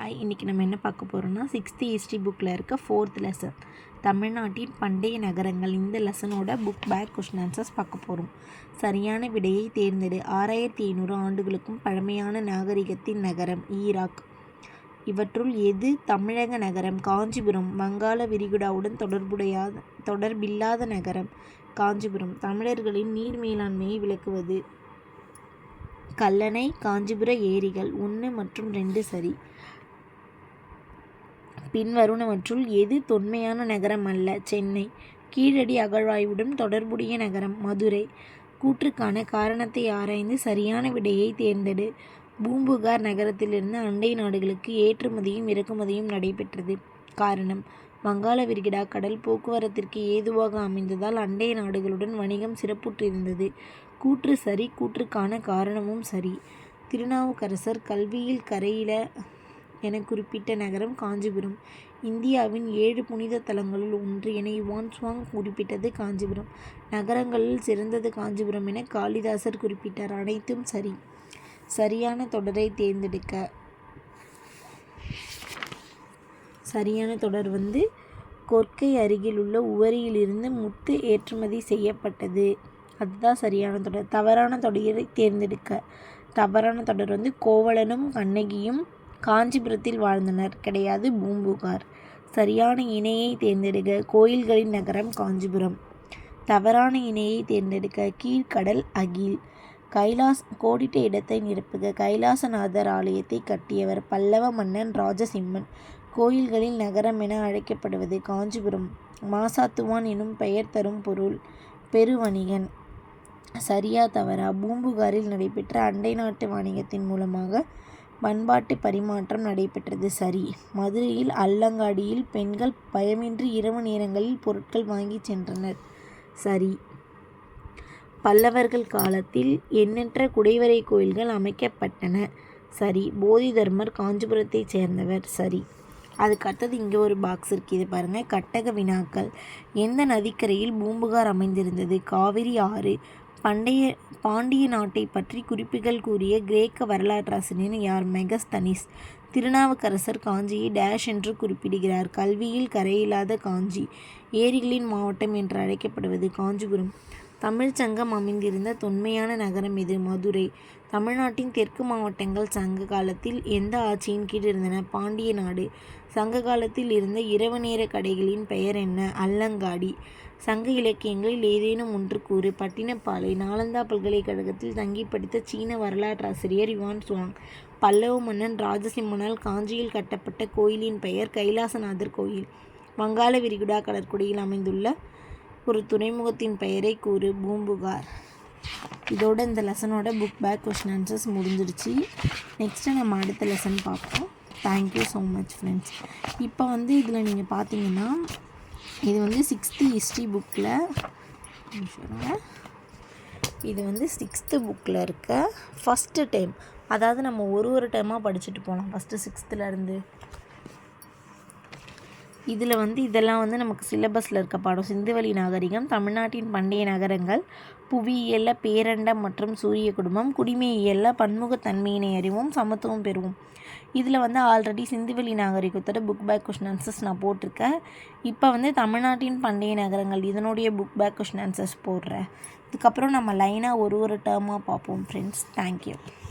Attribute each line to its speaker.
Speaker 1: Hi இன்றைக்கி நம்ம என்ன பார்க்க போகிறோம்னா சிக்ஸ்த்து ஹிஸ்ட்ரி புக்கில் இருக்க ஃபோர்த் லெசன் தமிழ்நாட்டின் பண்டைய நகரங்கள் இந்த லெசனோட புக் பேக் கொஷின் ஆன்சர்ஸ் பார்க்க போகிறோம் சரியான விடையை தேர்ந்தெடு. ஆறாயிரத்தி ஐநூறு ஆண்டுகளுக்கும் பழமையான நாகரிகத்தின் நகரம் ஈராக். இவற்றுள் எது தமிழக நகரம்? காஞ்சிபுரம். வங்காள விரிகுடாவுடன் தொடர்புடைய தொடர்பில்லாத நகரம் காஞ்சிபுரம். தமிழர்களின் நீர் மேலாண்மையை விளக்குவது. கல்லணை காஞ்சிபுர ஏரிகள் ஒன்று மற்றும் ரெண்டு சரி. பின்வருவனவற்றுள் எது தொன்மையான நகரம் அல்ல? சென்னை. கீழடி அகழ்வாய்வுடன் தொடர்புடைய நகரம் மதுரை. கூற்றுக்கான காரணத்தை ஆராய்ந்து சரியான விடையை தேர்ந்தெடு. பூம்புகார் நகரத்திலிருந்து அண்டை நாடுகளுக்கு ஏற்றுமதியும் இறக்குமதியும் நடைபெற்றது. காரணம் வங்காள விரிகிடா கடல் போக்குவரத்திற்கு ஏதுவாக அமைந்ததால் அண்டை நாடுகளுடன் வணிகம் சிறப்புற்றிருந்தது. கூற்று சரி கூற்றுக்கான காரணமும் சரி. திருநாவுக்கரசர் கல்வியில் கரையில என குறிப்பிட்ட நகரம் காஞ்சிபுரம். இந்தியாவின் ஏழு புனித தலங்களுள் ஒன்று என யுவான் சுவாங் குறிப்பிட்டது காஞ்சிபுரம். நகரங்களில் சிறந்தது காஞ்சிபுரம் என காளிதாசர் குறிப்பிட்டார். அனைத்தும் சரி. சரியான தொடரை தேர்ந்தெடுக்க. சரியான தொடர் வந்து கொர்க்கை அருகில் உள்ள உவரியிலிருந்து முத்து ஏற்றுமதி செய்யப்பட்டது. அதுதான் சரியான தொடர். தவறான தொடரை தேர்ந்தெடுக்க. தவறான தொடர் வந்து கோவலனும் கண்ணகியும் காஞ்சிபுரத்தில் வாழ்ந்தனர். கிடையாது பூம்புகார். சரியான இணையை தேர்ந்தெடுக்க கோயில்களின் நகரம் காஞ்சிபுரம். தவறான இணையை தேர்ந்தெடுக்க கீழ்கடல் அகில். கைலாஸ் கோடிட்ட இடத்தை நிரப்புக. கைலாசநாதர் ஆலயத்தை கட்டியவர் பல்லவ மன்னன் ராஜசிம்மன். கோயில்களில் நகரம் என அழைக்கப்படுவது காஞ்சிபுரம். மாசாத்துவான் எனும் பெயர் தரும் பொருள் பெருவணிகன். சரியா தவறா? பூம்புகாரில் நடைபெற்ற அண்டை நாட்டு வணிகத்தின் மூலமாக பண்பாட்டு பரிமாற்றம் நடைபெற்றது. சரி மதுரையில் அல்லங்காடியில் பெண்கள் பயமின்றி இரவு நேரங்களில் பொருட்கள் வாங்கி சென்றனர். சரி பல்லவர்கள் காலத்தில் எண்ணற்ற குடைவரை கோயில்கள் அமைக்கப்பட்டன. சரி போதி தர்மர் காஞ்சிபுரத்தைச் சேர்ந்தவர். சரி அதுக்கு அடுத்தது இங்கே ஒரு பாக்ஸ் இருக்குது இது பாருங்கள் கட்டக வினாக்கள். எந்த நதிக்கரையில் பூம்புகார் அமைந்திருந்தது? காவிரி ஆறு பண்டைய பாண்டிய நாட்டை பற்றி குறிப்புகள் கூறிய கிரேக்க வரலாற்றாசிரியர் யார்? மெகஸ்தனிஸ். திருநாவுக்கரசர் காஞ்சியை டேஷ் என்று குறிப்பிடுகிறார். கல்வியில் கரையில்லாத காஞ்சி ஏரிகளின் மாவட்டம் என்று அழைக்கப்படுவது காஞ்சிபுரம். தமிழ்ச்சங்கம் அமைந்திருந்த தொன்மையான நகரம் இது. மதுரை தமிழ்நாட்டின் தெற்கு மாவட்டங்கள் சங்க காலத்தில் எந்த ஆட்சியின் கீழ் இருந்தன? பாண்டிய நாடு. சங்க காலத்தில் இருந்த இரவு நேர கடைகளின் பெயர் என்ன? அல்லங்காடி. சங்க இலக்கியங்களில் ஏதேனும் ஒன்று கூறு. பட்டினப்பாலை நாலந்தா பல்கலைக்கழகத்தில் தங்கி படித்த சீன வரலாற்றாசிரியர் யுவான் சுவாங். பல்லவ மன்னன் ராஜசிம்மனால் காஞ்சியில் கட்டப்பட்ட கோயிலின் பெயர் கைலாசநாதர் கோயில். வங்காள விரிகுடா கடற்கொடையில் அமைந்துள்ள ஒரு துறைமுகத்தின் பெயரை கூறு பூம்புகார். இதோட இந்த லெசனோட புக் பேக் கொஷின் ஆன்சர்ஸ் முடிஞ்சிருச்சு நெக்ஸ்ட்டு நம்ம அடுத்த லெசன் பார்ப்போம். தேங்க்யூ ஸோ மச் ஃப்ரெண்ட்ஸ் இப்போ வந்து இதில் நீங்கள் பார்த்தீங்கன்னா இது வந்து சிக்ஸ்த்து ஹிஸ்ட்ரி புக்கில் இது வந்து சிக்ஸ்த்து புக்கில் இருக்க ஃபஸ்ட்டு டைம் அதாவது நம்ம ஒரு ஒரு டைமாக படிச்சுட்டு போகலாம் ஃபஸ்ட்டு சிக்ஸ்த்துலேருந்து இதில் வந்து இதெல்லாம் வந்து நமக்கு சிலபஸில் இருக்க பாடம். சிந்துவெளி நாகரிகம் தமிழ்நாட்டின் பண்டைய நகரங்கள் புவியியலில் பேரண்டம் மற்றும் சூரிய குடும்பம் குடிமையியலில் பன்முகத்தன்மையினை அறிவோம் சமத்துவம் பெறுவோம். இதில் வந்து ஆல்ரெடி சிந்துவெளி நாகரிகத்தோட புக் பேக் கொஷின் ஆன்சர்ஸ் நான் போட்டிருக்கேன். இப்போ வந்து தமிழ்நாட்டின் பண்டைய நகரங்கள் இதனுடைய புக் பேக் கொஷின் ஆன்சர்ஸ் போடுறேன். இதுக்கப்புறம் நம்ம லைனாக ஒரு ஒரு டேர்மாக பார்ப்போம் ஃப்ரெண்ட்ஸ் தேங்க்யூ